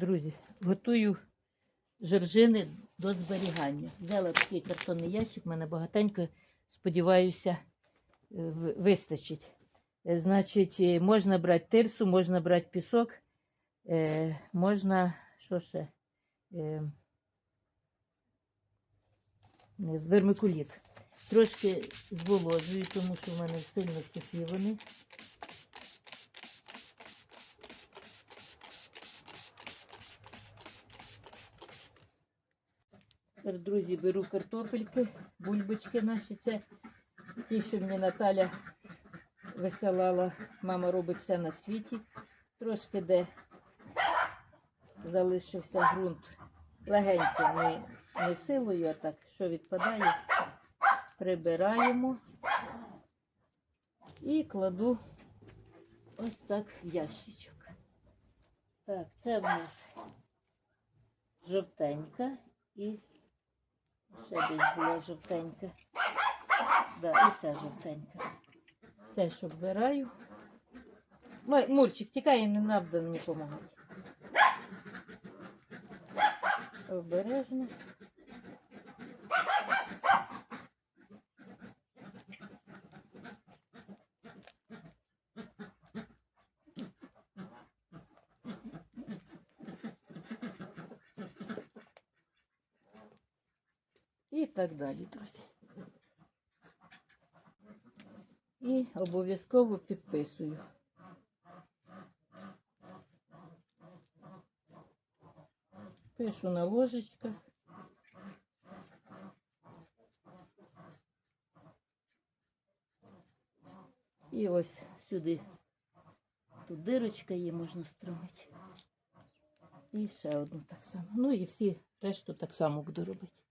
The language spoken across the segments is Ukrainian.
Друзі, готую жоржини до зберігання. Взяла такий картонний ящик, в мене багатенько, сподіваюся, е, вистачить. Е, Значить, е, можна брати тирсу, можна брати пісок, можна, що ще? Вермикуліт. Трошки зволожую, тому що в мене сильно вони. Друзі, беру картопельки, бульбочки наші. Це ті, що мені Наталя висилала. Мама робить все на світі. Трошки де залишився ґрунт. Легенько не, не силою, а так, що відпадає, прибираємо і кладу ось так в ящичок. Так, це в нас жовтенька і ще десь була жовтенька. Да, і ця жовтенька. Теж оббираю. Ой, Мурчик, тікай, не треба допомагати. Обережно. І так далі, друзі. І обов'язково підписую. Пишу на ложечках. І ось сюди. Тут дирочка є, можна стромити. І ще одну так само. Ну і всі решту так само буду робити.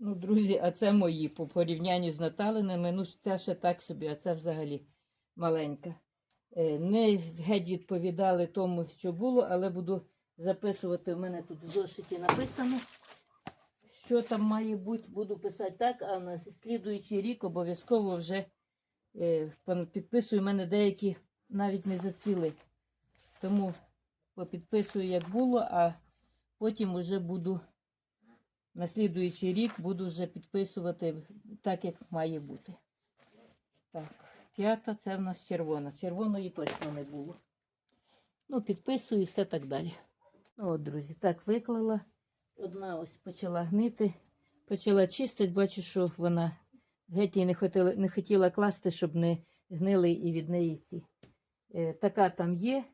Ну, друзі, а це мої по порівнянню з Наталиними. Ну, ця ще так собі, а це взагалі маленька. Е, Не геть відповідали тому, що було, але буду записувати. У мене тут в зошиті написано, що там має бути. Буду писати так, а на слідуючий рік обов'язково вже е, підписую. У мене деякі навіть не зацвіли. Тому попідписую, як було, а потім вже буду на слідуючий рік буду вже підписувати так, як має бути. Так, п'ята це в нас червона. Червоної точно не було. Ну, підписую і все так далі. Ну, от, друзі, так виклала. Одна ось почала гнити, почала чистити, бачу, що вона геть її не хотіла, не хотіла класти, щоб не гнили і від неї ці. Е, така там є,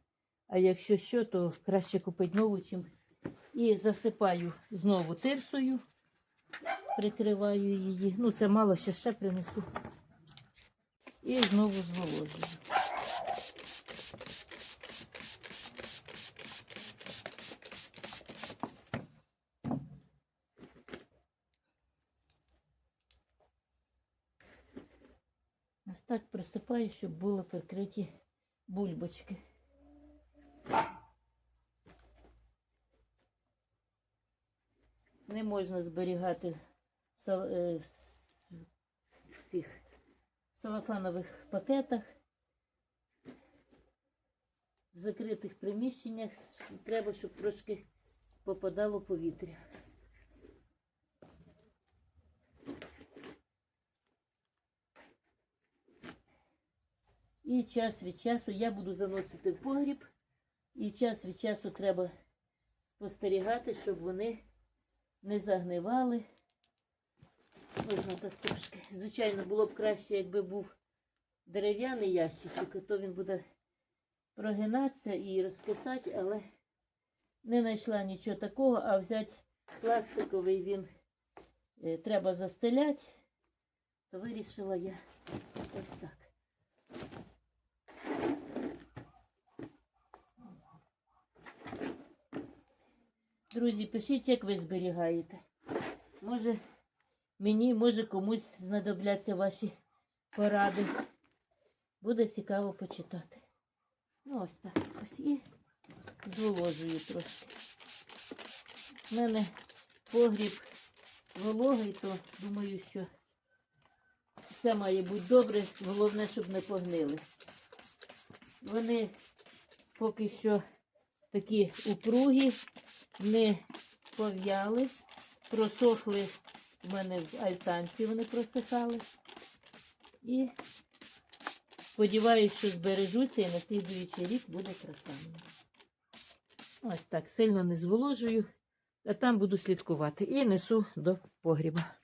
а якщо що, то краще купити нову, чим і засипаю знову тирсою, прикриваю її. Ну, це мало ще ще принесу. І знову зволожую. Ось так присипаю, щоб були прикриті бульбочки. Не можна зберігати в е, в цих салафанових пакетах. В закритих приміщеннях треба, щоб трошки попадало повітря. І час від часу я буду заносити в погріб, і час від часу треба спостерігати, щоб вони не загнивали. Можна так трошки. Звичайно, було б краще, якби був дерев'яний ящичок, а то він буде прогинатися і розкисати, але не знайшла нічого такого, а взяти пластиковий він е, треба застеляти, то вирішила я ось так. Друзі, пишіть, як ви зберігаєте. Може, мені, може комусь знадобляться ваші поради. Буде цікаво почитати. Ну, ось так. Ось і зволожую трошки. У мене погріб вологий, то думаю, що все має бути добре. Головне, щоб не погнили. Вони поки що такі упругі, не пов'яли, просохли в мене в альтанці, вони просихали. І сподіваюся, що збережуться і на слідуючий рік буде красавно. Ось так, сильно не зволожую, а там буду слідкувати. І несу до погріба.